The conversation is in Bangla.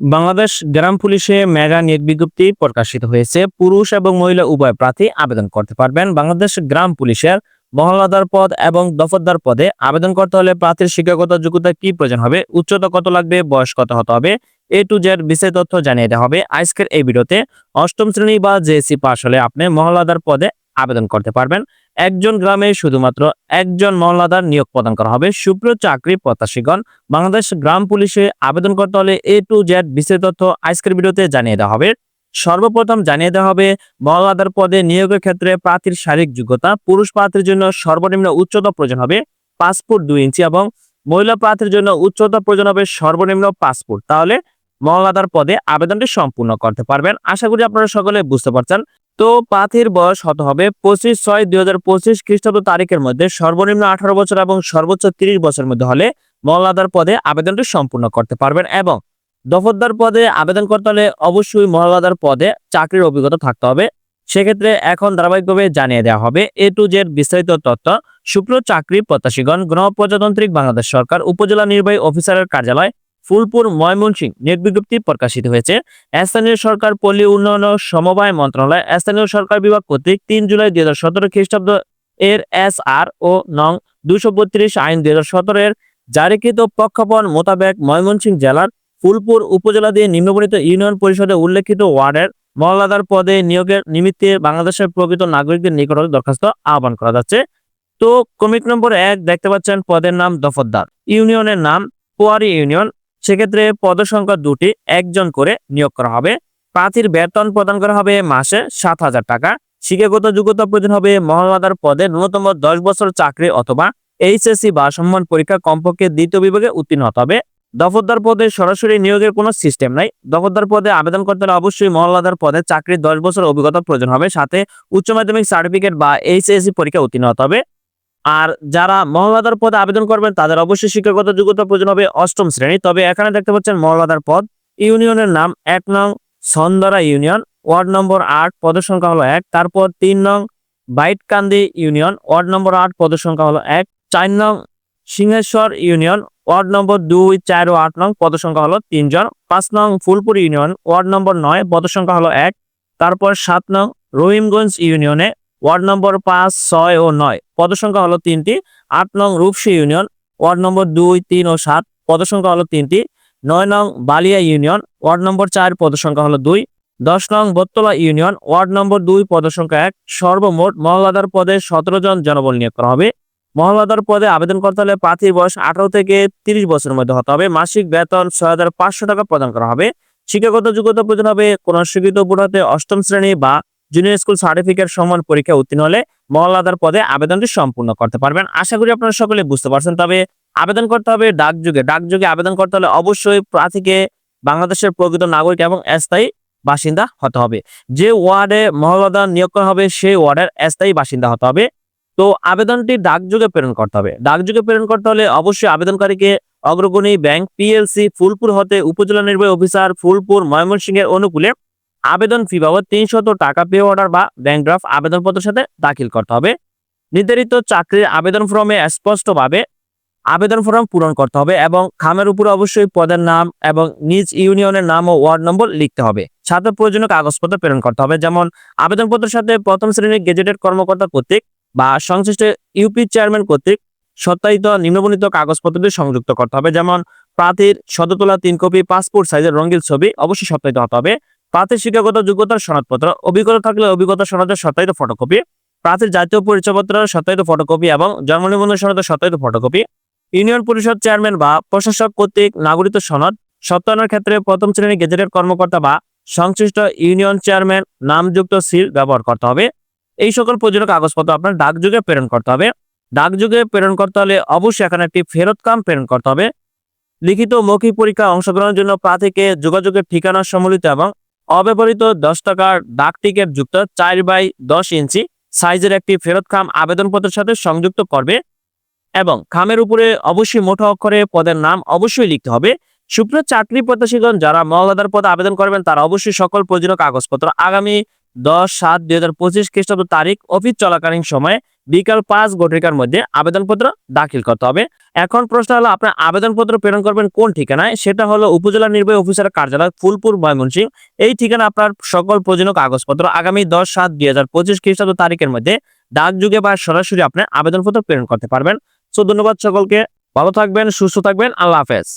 বাংলাদেশ গ্রাম পুলিশে মেগা নিয়োগ বিজ্ঞপ্তি প্রকাশিত হয়েছে। পুরুষ এবং মহিলা উভয় প্রার্থী আবেদন করতে পারবেন। বাংলাদেশ গ্রাম পুলিশের মহলাদার পদ এবং দফতদার পদে আবেদন করতে হলে প্রার্থীর শিক্ষাগত যোগ্যতা কি প্রয়োজন হবে, উচ্চতা কত লাগবে, বয়স কত হতে হবে, এ টু জেড বিশেষ তথ্য জানিয়ে দেওয়া হবে। আজকের এই ভিডিওতে অষ্টম শ্রেণি বা জেএসসি পাশ হলে আপনি মহলাদার পদে আবেদন করতে পারবেন। একজন গ্রামে শুধুমাত্র একজন মহলাদার নিয়োগ প্রদান করা হবে। সুপ্রিয় চাকরি প্রত্যাশীগণ, বাংলাদেশ গ্রাম পুলিশে আবেদন করতে হলে এ টু জেড বিশেষ তথ্য আজকের ভিডিওতে জানিয়ে দেওয়া হবে। সর্বপ্রথম জানিয়ে দেওয়া হবে মহলাদার পদে নিয়োগের ক্ষেত্রে প্রার্থীর শারীরিক যোগ্যতা, পুরুষ প্রার্থীর জন্য সর্বনিম্ন উচ্চতা প্রয়োজন হবে ফুট দুই ইঞ্চি এবং মহিলা প্রার্থীর জন্য উচ্চতা প্রয়োজন হবে সর্বনিম্ন ফুট। তাহলে মহলাদার পদে আবেদনটি সম্পূর্ণ করতে পারবেন। আশা করি আপনারা সকলে বুঝতে পারছেন। তো প্রার্থীর বয়স হতে হবে? পঁচিশ ছয় দুই হাজার পঁচিশ খ্রিস্টাব্দ তারিখের মধ্যে সর্বনিম্ন আঠারো বছর এবং সর্বোচ্চ তিরিশ বছরের মধ্যে হলে মহলাদার পদে আবেদনটি সম্পূর্ণ করতে পারবেন এবং দফতদার পদে আবেদন করতে হলে অবশ্যই মহলাদার পদে চাকরির অভিজ্ঞতা থাকতে হবে। সেক্ষেত্রে এখন ধারাবাহিকভাবে জানিয়ে দেওয়া হবে এ টু জেড বিস্তারিত তথ্য। শুক্র চাকরি প্রত্যাশীগণ গণপ্রজাতান্ত্রিক বাংলাদেশ সরকার, উপজেলা নির্বাহী অফিসারের কার্যালয় ফুলপুর, ময়মনসিংহ। নেট বিজ্ঞপ্তি প্রকাশিত হয়েছে। স্থানীয় সরকার, পল্লী উন্নয়ন ও সমবায় মন্ত্রণালয়, স্থানীয় সরকার বিভাগ কর্তৃক তিন জুলাই দুই হাজার সতেরো খ্রিস্টাব্দ এর এস আর ও নং দুশো বত্রিশ আইন দুই হাজার সতেরো এর জারিকৃত প্রক্ষাপন মোতাবেক ময়মনসিংহ জেলার ফুলপুর উপজেলা দিয়ে নিম্নবর্ণিত ইউনিয়ন পরিষদে উল্লেখিত ওয়ার্ডের মহলাদার পদে নিয়োগের নিমিত্তে বাংলাদেশের প্রকৃত নাগরিকদের নিকট দরখাস্ত আহ্বান করা যাচ্ছে। তো ক্রমিক নম্বর এক, দেখতে পাচ্ছেন পদের নাম দফতদার। ইউনিয়নের নাম, পোয়ারি ইউনিয়ন সেক্ষেত্রে পদ সংখ্যা দুটি একজন করে নিয়োগ করা হবে। প্রার্থীর বেতন প্রদান করা হবে মাসে সাত হাজার টাকা। শিক্ষাগত যোগ্যতা প্রয়োজন হবে মহলাদার পদে ন্যূনতম দশ বছর চাকরি অথবা এইচএসসি বা সম্মান পরীক্ষা কমপক্ষে দ্বিতীয় বিভাগে উত্তীর্ণ হতে হবে। দফতদার পদে সরাসরি নিয়োগের কোনো সিস্টেম নাই। দফতদার পদে আবেদন করতে হলে অবশ্যই মহলাদার পদে চাকরির দশ বছর অভিজ্ঞতা প্রয়োজন হবে। সাথে উচ্চ মাধ্যমিক সার্টিফিকেট বা এইচএসসি পরীক্ষা উত্তীর্ণ হতে হবে। আর যারা মহলাদার পদে আবেদন করবেন, তাদের অবশ্যই শিক্ষাগত যোগ্যতা প্রয়োজন হবে অষ্টম শ্রেণি। তবে এখানে দেখতে পাচ্ছেন মহলাদার পদ। ইউনিয়নের নাম এক নং সন্দরা ইউনিয়ন, ওয়ার্ড নম্বর আট, পদের সংখ্যা হলো এক। তারপর তিন নং বাইটকান্দি ইউনিয়ন, ওয়ার্ড নম্বর আট, পদের সংখ্যা হলো এক। চার নং সিংহেশ্বর ইউনিয়ন, ওয়ার্ড নম্বর দুই, চার ও আট নং, পদের সংখ্যা হলো তিনজন। পাঁচ নং ফুলপুর ইউনিয়ন, ওয়ার্ড নম্বর নয়, পদের সংখ্যা হলো এক। তারপর সাত নং রহিমগঞ্জ ইউনিয়নে ওয়ার্ড নম্বর পাঁচ, ছয় ও নয়। পদসংখ্যা হলো তিনটি। আট নং রূপসী ইউনিয়ন, ওয়ার্ড নম্বর দুই, তিন ও সাত। পদসংখ্যা হলো তিনটি। নয় নং বালিয়া ইউনিয়ন, ওয়ার্ড নম্বর চার, পদসংখ্যা হলো দুই। দশ নং বত্তলা ইউনিয়ন, ওয়ার্ড নম্বর দুই, পদসংখ্যা এক। সর্বমোট মহলাদার পদে সতেরো জন জনবল নিয়োগ করা হবে। মহলাদার পদে আবেদন করতে হলে প্রার্থীর বয়স আঠারো থেকে তিরিশ বছরের মধ্যে হতে হবে। মাসিক বেতন ছয় হাজার পাঁচশো টাকা প্রদান করা হবে। শিক্ষাগত যোগ্যতা প্রয়োজন হবে। কোন স্বীকৃত বোর্ড অষ্টম শ্রেণি বা জুনিয়র স্কুল সার্টিফিকেট সমান পরীক্ষা উত্তীর্ণ হলে মহলাদার পদে আবেদনটি সম্পূর্ণ করতে পারবেন। আশা করি আপনারা সকলে বুঝতে পারছেন। তবে আবেদন করতে হবে ডাকযুগে ডাকযুগে আবেদন করতে হলে অবশ্যই প্রার্থীকে বাংলাদেশের প্রকৃত নাগরিক এবং স্থায়ী বাসিন্দা হতে হবে। যে ওয়ার্ডে মহলাদা নিয়োগ করা হবে, সেই ওয়ার্ডের স্থায়ী বাসিন্দা হতে হবে। তো আবেদনটি ডাকযুগে প্রেরণ করতে হবে। ডাকযুগে প্রেরণ করতে হলে অবশ্যই আবেদনকারীকে অগ্রগণী ব্যাংক পিএলসি ফুলপুর হতে উপজেলা নির্বাহী অফিসার, ফুলপুর ময়মনসিংহের অনুকূলে আবেদন ফি বাবদ তিনশত টাকা পে অর্ডার বা ব্যাংক ড্রাফট আবেদনপত্রের সাথে দাখিল করতে হবে। নির্ধারিত চাকরির আবেদন ফর্মে স্পষ্টভাবে আবেদন ফর্ম পূরণ করতে হবে এবং খামের উপরে অবশ্যই পদের নাম এবং নিজ ইউনিয়নের নাম ও ওয়ার্ড নম্বর লিখতে হবে। সাথে প্রয়োজনীয় কাগজপত্র প্রেরণ করতে হবে, যেমন আবেদনপত্রের সাথে প্রথম শ্রেণির গেজেটেড কর্মকর্তা কর্তৃক বা সংশ্লিষ্ট ইউপি চেয়ারম্যান কর্তৃক সত্যায়িত নিম্নবর্ণিত কাগজপত্রটি সংযুক্ত করতে হবে, যেমন প্রার্থীর শততলা তিন কপি পাসপোর্ট সাইজের রঙিন ছবি অবশ্যই সত্যায়িত হতে হবে। প্রার্থীর শিক্ষাগত যোগ্যতার সনদপত্র। অভিজ্ঞতা থাকলে অভিজ্ঞতা সনদের সত্যায়িত ফটোকপি। প্রার্থীর জাতীয় পরিচয়পত্রের সত্যায়িত ফটোকপি এবং জন্ম নিবন্ধন সনদের সত্যায়িত ফটোকপি। ইউনিয়ন পরিষদ চেয়ারম্যান বা প্রশাসক কর্তৃক নাগরিক সনদ। সত্যায়নের ক্ষেত্রে প্রথম শ্রেণির গেজেটের কর্মকর্তা বা সংশ্লিষ্ট ইউনিয়ন চেয়ারম্যান নামযুক্ত সিল ব্যবহার করতে হবে। এই সকল প্রয়োজনীয় কাগজপত্র আপনার ডাকযুগে প্রেরণ করতে হবে। ডাকযুগে প্রেরণ করতে হলে অবশ্যই এখানে একটি ফেরত কাম প্রেরণ করতে হবে। লিখিত মৌখিক পরীক্ষা অংশগ্রহণের জন্য প্রার্থীকে যোগাযোগের ঠিকানা সম্মিলিত এবং অব্যবহৃত দশ টাকার ডাক টিকিট যুক্ত চার বাই দশ ইঞ্চি সাইজের একটি ফেরত খাম আবেদনপত্রের সাথে সংযুক্ত করবে এবং খামের উপরে অবশ্যই মোটা অক্ষরে পদের নাম অবশ্যই লিখতে হবে। সুপ্রিয় চাকরি প্রত্যাশীগণ, যারা মহলাদার পদে আবেদন করবেন, তারা অবশ্যই সকল প্রয়োজনীয় কাগজপত্র আগামী দশ সাত দুই হাজার পঁচিশ খ্রিস্টাব্দ তারিখ অফিস চলাকালীন সময়ে বিকাল পাঁচ ঘটিকার মধ্যে আবেদনপত্র দাখিল করতে হবে। এখন প্রশ্ন হলো, আপনার আবেদনপত্র প্রেরণ করবেন কোন ঠিকানায়? সেটা হলো উপজেলা নির্বাহী অফিসার কার্যালয়, ফুলপুর, ময়মনসিংহ। এই ঠিকানা আপনার সকল প্রয়োজনীয় কাগজপত্র আগামী দশ সাত দুই হাজার পঁচিশ খ্রিস্টাব্দ তারিখের মধ্যে ডাকযুগে বা সরাসরি আপনি আবেদনপত্র প্রেরণ করতে পারবেন। সো ধন্যবাদ সকলকে, ভালো থাকবেন, সুস্থ থাকবেন, আল্লাহ হাফেজ।